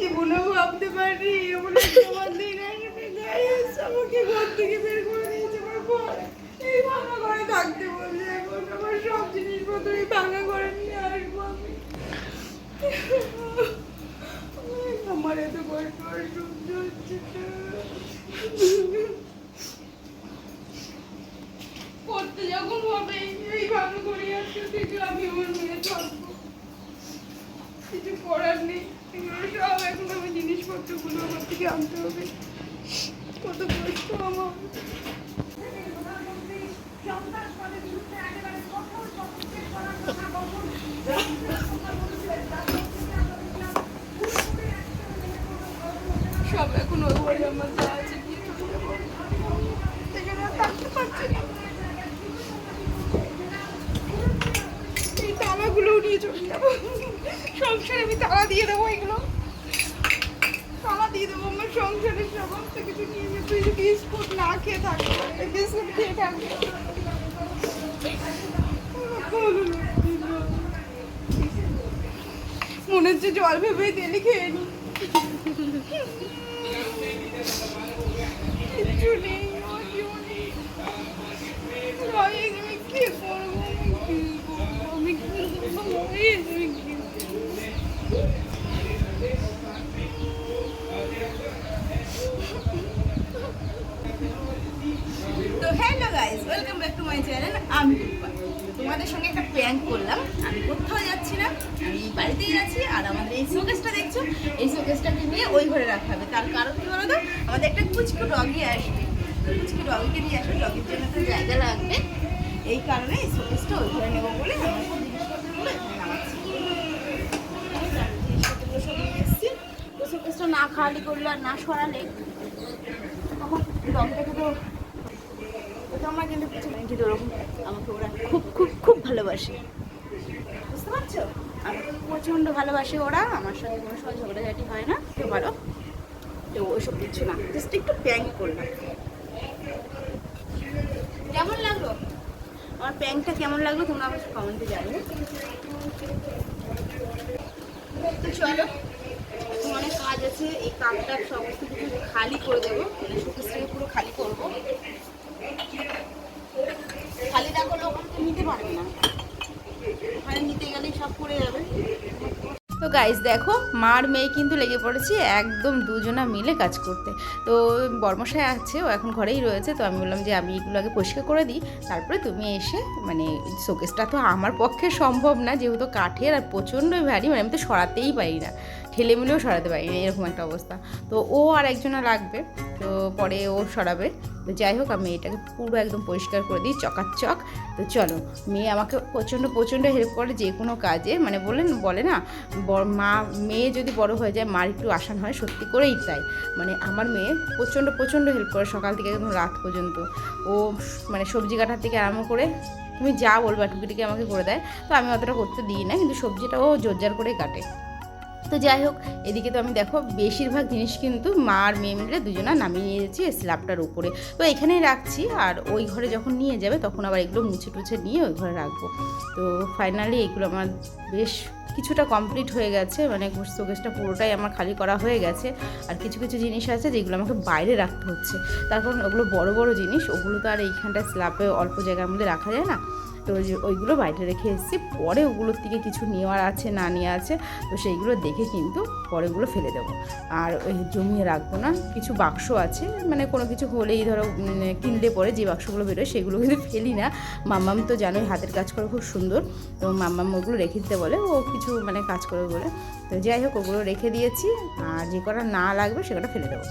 জীবনেও ভাবতে পারি এমন থেকে বের করে দিয়েছে আমার ঘর। সব জিনিসপত্র এই ভাঙা ঘরে নিয়ে আসব আমি। আমার করতে যখন হবে, এই ভাঙা ঘরে আসতে থেকে আমি আমার কিছু করার নেই। এগুলো সব এখন আমার থেকে আনতে হবে। কত সব এখন ওই আমার আছে থাকতে পারছি নিয়ে চলে যাব। সংসারে আমি তালা দিয়ে দেবো এগুলো। তালা দিয়ে দেবো আমার সংসারের সমস্ত কিছু নিয়ে যাব তুই বিস্কুট না খেয়ে থাকবে বিস্কুট খেয়ে থাকবে মনে হচ্ছে জল ভেবে তেলে খেয়ে নি। কিচ্ছু নেই আমার জীবনে ভাই, আমি কি করব আমি কি করব আমি কি করব ভাই, আমি কি করব? তো hello guys welcome back to my channel আমি তোমাদের সঙ্গে একটা প্র্যাঙ্ক করলাম। আমি কোথাও যাচ্ছি না, আমি বাড়িতেই আছি, আর আমাদের এই শোকেসটা দেখছ, এই শোকেসটাকে নিয়ে ওই ঘরে রাখা হবে। তার কারণ কি বলো তো আমাদের একটা কুচকু ডগি আসবে। কুচকু ডগিকে নিয়ে আসবে ডগির জন্য একটা জায়গা লাগবে। এই কারণে এই শোকেসটা ওই ঘরে নেব বলে আমরা নিয়ে এসেছি তো না খালি করলে আর না সরালে তখন ডগিটাকে তো কিন্তু ওরকম আমাকে ওরা খুব খুব খুব ভালোবাসে। বুঝতে পারছ? আমাকে প্রচণ্ড ভালোবাসে ওরা। আমার সাথে কোনো সময় ঝগড়াঝাটি হয় না। তো ভালো তো ওইসব কিছু না। জাস্ট একটু প্যাঙ্ক করলাম। কেমন লাগল? আমার প্যাঙ্কটা কেমন লাগল তোমরা আমার কমেন্টে জানিও। তো চলো অনেক কাজ আছে। এই কাপটা সমস্ত কিছু খালি করে দেবো। মানে শোকেস থেকে পুরো খালি করব। খালি নিতে পারবে না। তো গাইজ দেখো মার মেয়ে কিন্তু লেগে পড়েছে একদম দুজনা মিলে কাজ করতে। তো বর্মশাই আছে, ও এখন ঘরেই রয়েছে, তো আমি বললাম যে আমি এগুলো আগে পরিষ্কার করে দিই। তারপরে তুমি এসে মানে শোকেসটা তো আমার পক্ষে সম্ভব না, যেহেতু কাঠের আর প্রচণ্ডই ভারী মানে আমি তো সরাতেই পারি না। ঠেলে মিলেও সরাতে পারি না এরকম একটা অবস্থা। তো ও আর একজনা লাগবে, তো পরে ও সরাবে। তো যাই হোক, আমি এটাকে পুরো একদম পরিষ্কার করে দিই, চকাচক। তো চলো, মেয়ে আমাকে প্রচণ্ড প্রচণ্ড হেল্প করে যে কোনো কাজে। মানে বলেন, বলে না মা, মেয়ে যদি বড় হয়ে যায়, মার একটু আসান হয়, সত্যি করেই তাই। মানে আমার মেয়ে প্রচণ্ড প্রচণ্ড হেল্প করে সকাল থেকে একদম রাত পর্যন্ত। ও মানে সবজি কাটার থেকে আরম্ভ করে, তুমি যা বলবা টুকিটিকে আমাকে করে দেয়। তো আমি অতটা করতে দিই না, কিন্তু সবজিটা ও জোরজার করে কাটে। তো যাই হোক, এদিকে তো আমি দেখো বেশিরভাগ জিনিস কিন্তু মা আর মেয়ে মিলে দুজনা নামিয়ে নিয়েছি স্ল্যাবটার উপরে। তো এখানেই রাখছি আর ওই ঘরে যখন নিয়ে যাবে তখন আবার এগুলো মুছে টুছে নিয়ে ওই ঘরে রাখব। তো ফাইনালি এগুলো আমার বেশ কিছুটা কমপ্লিট হয়ে গেছে মানে শোকেসটা পুরোটাই আমার খালি করা হয়ে গেছে। আর কিছু কিছু জিনিস আছে যেগুলো আমাকে বাইরে রাখতে হচ্ছে। তারপর ওগুলো বড় বড় জিনিস, ওগুলো তো আর এইখানটা স্ল্যাবে অল্প জায়গার মধ্যে রাখা যায় না। তো ওইগুলো বাইরে রেখে এসেছি। পরে ওগুলোর থেকে কিছু নেওয়ার আছে, না নেওয়া আছে, তো সেইগুলো দেখে কিন্তু পরে ওগুলো ফেলে দেবো। আর ওই জমিয়ে রাখব না, কিছু বাক্স আছে মানে কোনো কিছু হলেই ধরো কিনলে পরে যে বাক্সগুলো বেরোয় সেগুলো কিন্তু ফেলি না। মাম্মাম তো জানোই হাতের কাজ করে খুব সুন্দর, তো মাম্মাম ওগুলো রেখে দিতে বলে, ও কিছু মানে কাজ করবে বলে। তো যাই হোক, ওগুলো রেখে দিয়েছি, আর যে কটা না লাগবে সেটা ফেলে দেবো।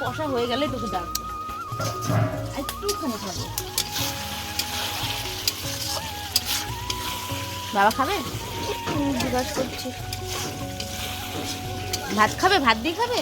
কষা হয়ে গেলে তোকে ডাকবো একটুখানি খাব। বাবা খাবে? জিজ্ঞাসা করছি ভাত খাবে? ভাত দিয়ে খাবে?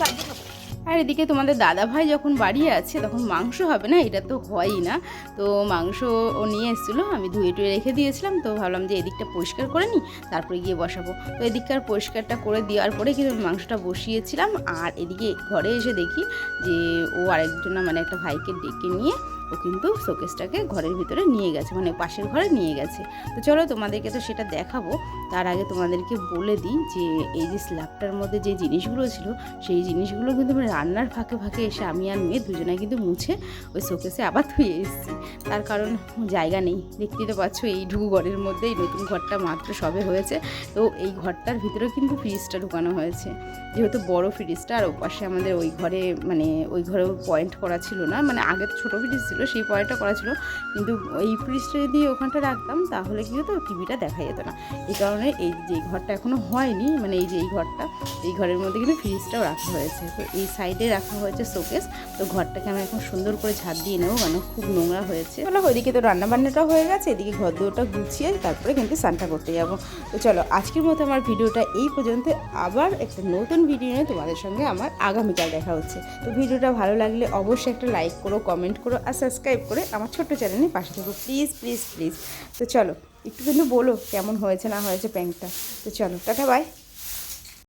ভাত দিয়ে খাবে। আর এদিকে তোমাদের দাদা ভাই যখন বাড়ি আছে, তখন মাংস হবে না, এটা তো হয়ই না। তো মাংস ও নিয়ে এসেছিল, আমি ধুয়ে টুয়ে রেখে দিয়েছিলাম, তো ভাবলাম যে এদিকটা পরিষ্কার করে নিই, তারপরে গিয়ে বসাবো। তো এদিককার পরিষ্কারটা করে দেওয়ার পরে কিন্তু মাংসটা বসিয়েছিলাম, আর এদিকে ঘরে এসে দেখি যে ও আরেকজন মানে একটা ভাইকে ডেকে নিয়ে ও কিন্তু শোকেসটাকে ঘরের ভিতরে নিয়ে গেছে মানে পাশের ঘরে নিয়ে গেছে। তো চলো তোমাদেরকে তো সেটা দেখাবো। তার আগে তোমাদেরকে বলে দিই যে, এই যে স্ল্যাবটার মধ্যে যে জিনিসগুলো ছিল, সেই জিনিসগুলো কিন্তু রান্নার ফাঁকে ফাঁকে এসে আমি আর মেয়ে দুজনে কিন্তু মুছে ওই শোকেসে আবার ধুয়ে এসেছি। তার কারণ জায়গা নেই। দেখতেই তো পাচ্ছ এইটুকু ঘরের মধ্যে এই নতুন ঘরটা মাত্র সবে হয়েছে। তো এই ঘরটার ভিতরেও কিন্তু ফ্রিজটা ঢুকানো হয়েছে। যেহেতু বড় ফ্রিজটা আর ওপাশে আমাদের ওই ঘরে মানে ওই ঘরেও পয়েন্ট করা ছিল না। মানে আগের ছোটো ফ্রিজ ছিল। সেই পয়েন্টটা করা ছিল। কিন্তু এই ফ্রিজটা যদি ওখানটা রাখতাম, তাহলে কি হতো? টিভিটা দেখা যেত না। এই কারণে এই যে ঘরটা এখনও হয়নি মানে এই যে এই ঘরটা, এই ঘরের মধ্যে কিন্তু ফ্রিজটাও রাখা হয়েছে। তো এই সাইডে রাখা হয়েছে শোকেস তো ঘরটাকে আমি এখন সুন্দর করে ঝাঁপ দিয়ে নেব মানে খুব নোংরা হয়েছে। চলো, ওইদিকে তো রান্না বান্নাটাও হয়ে গেছে, এদিকে ঘর দুটা গুছিয়ে তারপরে কিন্তু স্নানটা করতে যাব। তো চলো, আজকের মতো আমার ভিডিওটা এই পর্যন্ত। আবার একটা নতুন ভিডিও নিয়ে তোমাদের সঙ্গে আমার আগামীকাল দেখা হচ্ছে। তো ভিডিওটা ভালো লাগলে অবশ্যই একটা লাইক করো কমেন্ট করো, আর সাবস্ক্রাইব করে আমার ছোট্ট চ্যানেলে পাশে থাকো। Please please please. তো চলো, একটু কিন্তু বলো কেমন হয়েছে না হয়েছে প্যান্টটা। তো চলো, টাটা, বাই।